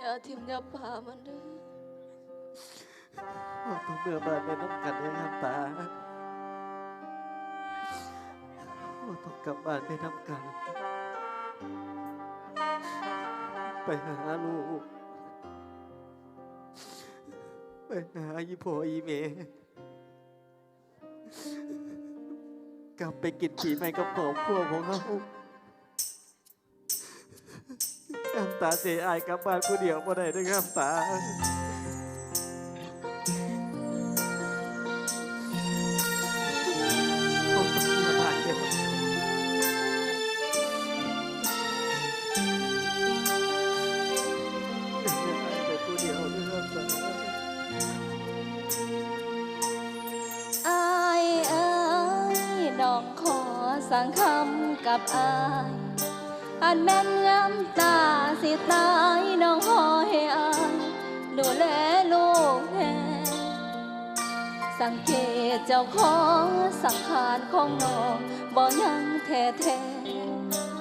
อย่าทิมอย่าป่ามันเด้อเราต้องเมื่อบานไปน้ำกันเด้อน้ำตาเราต้องกลับบ้านไปน้ำกัน ไปหาลูก ไปหาอีพ่ออีเมกลับไปกินผีใหม่กับครอบครัวของเรา ตาเสียอายกลับบ้านผู้เดียวบ่ได้เด้วยน้ำตาโอ้ยอย่าผ่านเดียวไองาอายเอ้ยน้องขอสั่งคำกับอาย อันแม่นงามตาสิตายน้องขอให้อายดูแลลูกแทนสังเกตเจ้าของสังขารของน้องบ่ยังแท้แท้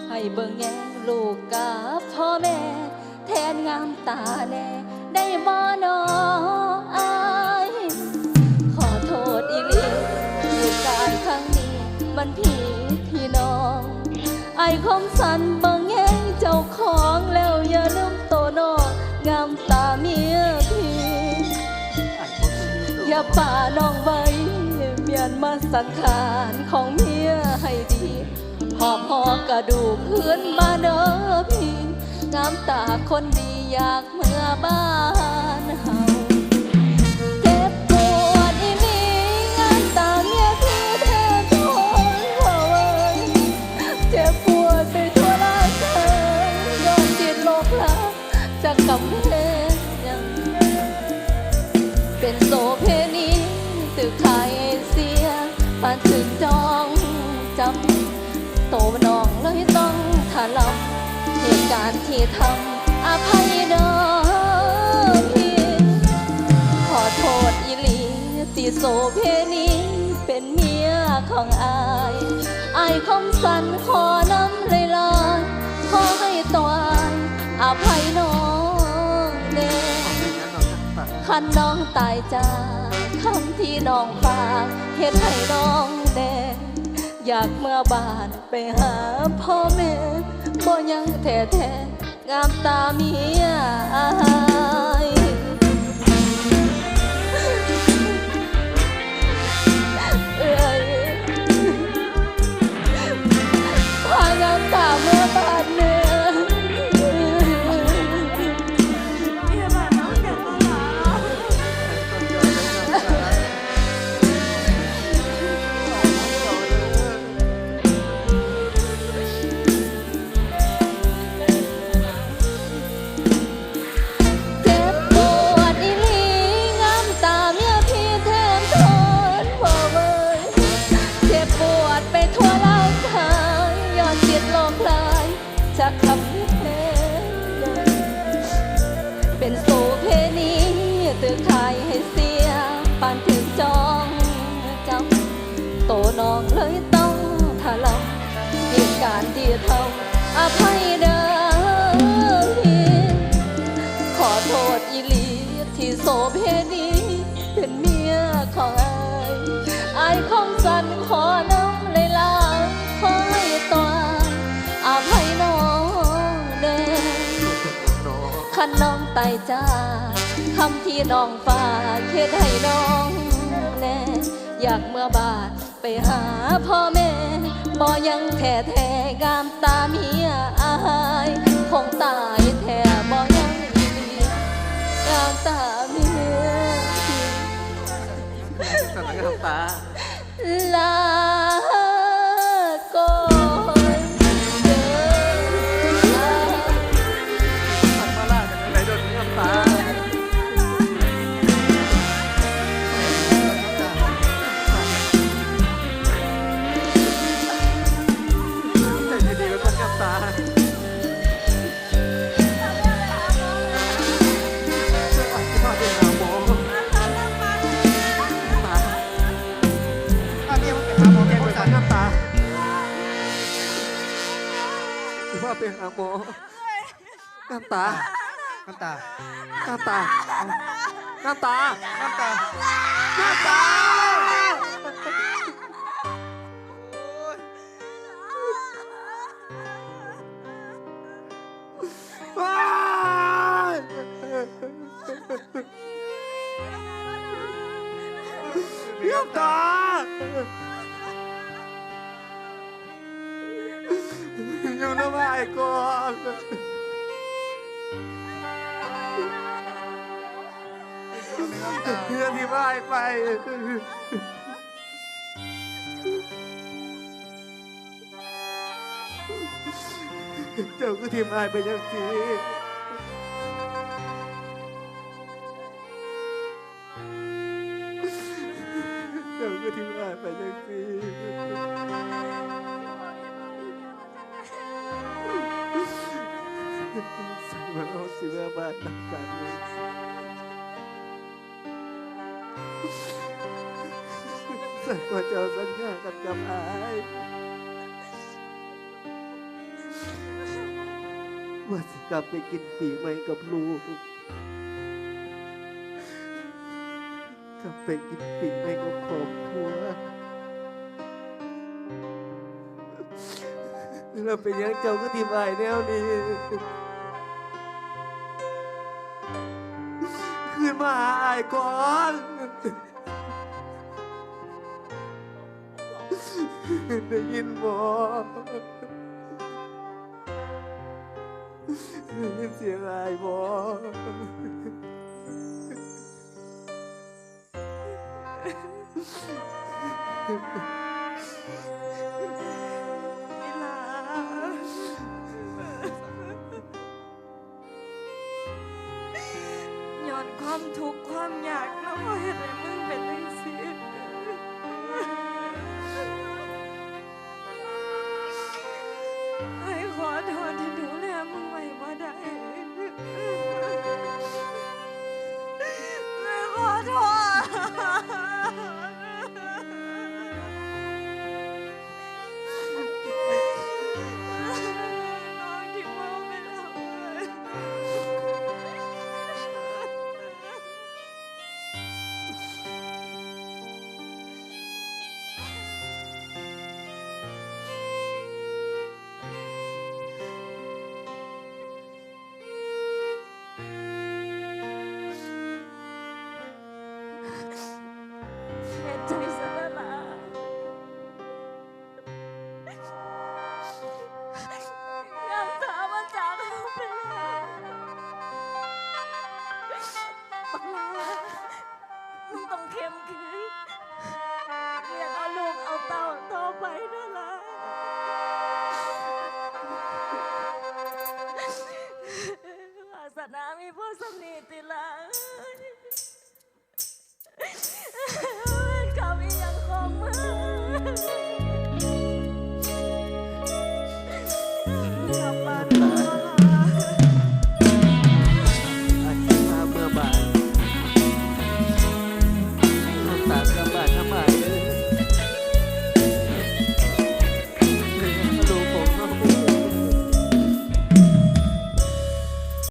ให้เบิ่งแย่งลูกกับพ่อแม่ แทนงามตาแน่ได้บ่น้องอายขอโทษอีหลีเหตุการณ์ครั้งนี้มันผิด ป่าน้องไว้เมียนมาสังขารของเมียให้ดีหอบหอกระดูกพื้นมาเด้อพี่น้ำตาคนดีอยากเมื่อบ้านเฮา เหตุการที่ทำอภัยเด้อพี่ขอโทษอีหลีที่โสเพณีเป็นเมียของอายอายคมสันขอน้ำเลยลายขอให้ตัวอายอภัยน้องเน่ขันน้องตายจากคำที่น้องฝากเฮ็ดให้น้องแน่อยากเมื่อบานไปหาพ่อแม่ บ่ยังแท้แท้งามตาเมีย ตึกขายให้เสียปานถึงจองจำโตน้องเลยต้องถลำเหตุการณ์ที่ทำอภัยเด้อพี่ขอโทษอีหลีที่โสเพณีเป็นเมียของอายอายคงสันขอน้ำเลยลาขอให้ตัวอภัยน้องเด้อขันน้องตายจา น้องฝากเฮ็ดให้น้องแน่อยากเมื่อบาดไปหาพ่อแม่บ่ยังแท้แท้งามตาเมียอายคงตายแท้บ่ยังอีงามตาเมีย สันน้ำตา สิว่าไปหาหมอน้ำตา น้ำตา น้ำตา น้ำตา น้ำตา น้ำตาว้ายน้ำตา ก่อนเพื่อที่บ้านไป เจ้าก็ทีมอายไปยังสีเจ้าก็ทีมอายไปยังสี มาเอาสิเมื่อบานนักการเมืองสักว่าเจ้าสัญญากันกับอายว่าสิกลับไปกินปีใหม่กับลูก กลับไปกินปีใหม่กับครอบครัวแล้วเป็นยังเจ้าก็ทีมอายแนวนี้ มาหาอายก่อนได้ยินบ่ได้ยินเสียงอายบ่ ความทุกข์ความยากแล้วก็เห็นให้มึงเป็น At nami po sa nitila.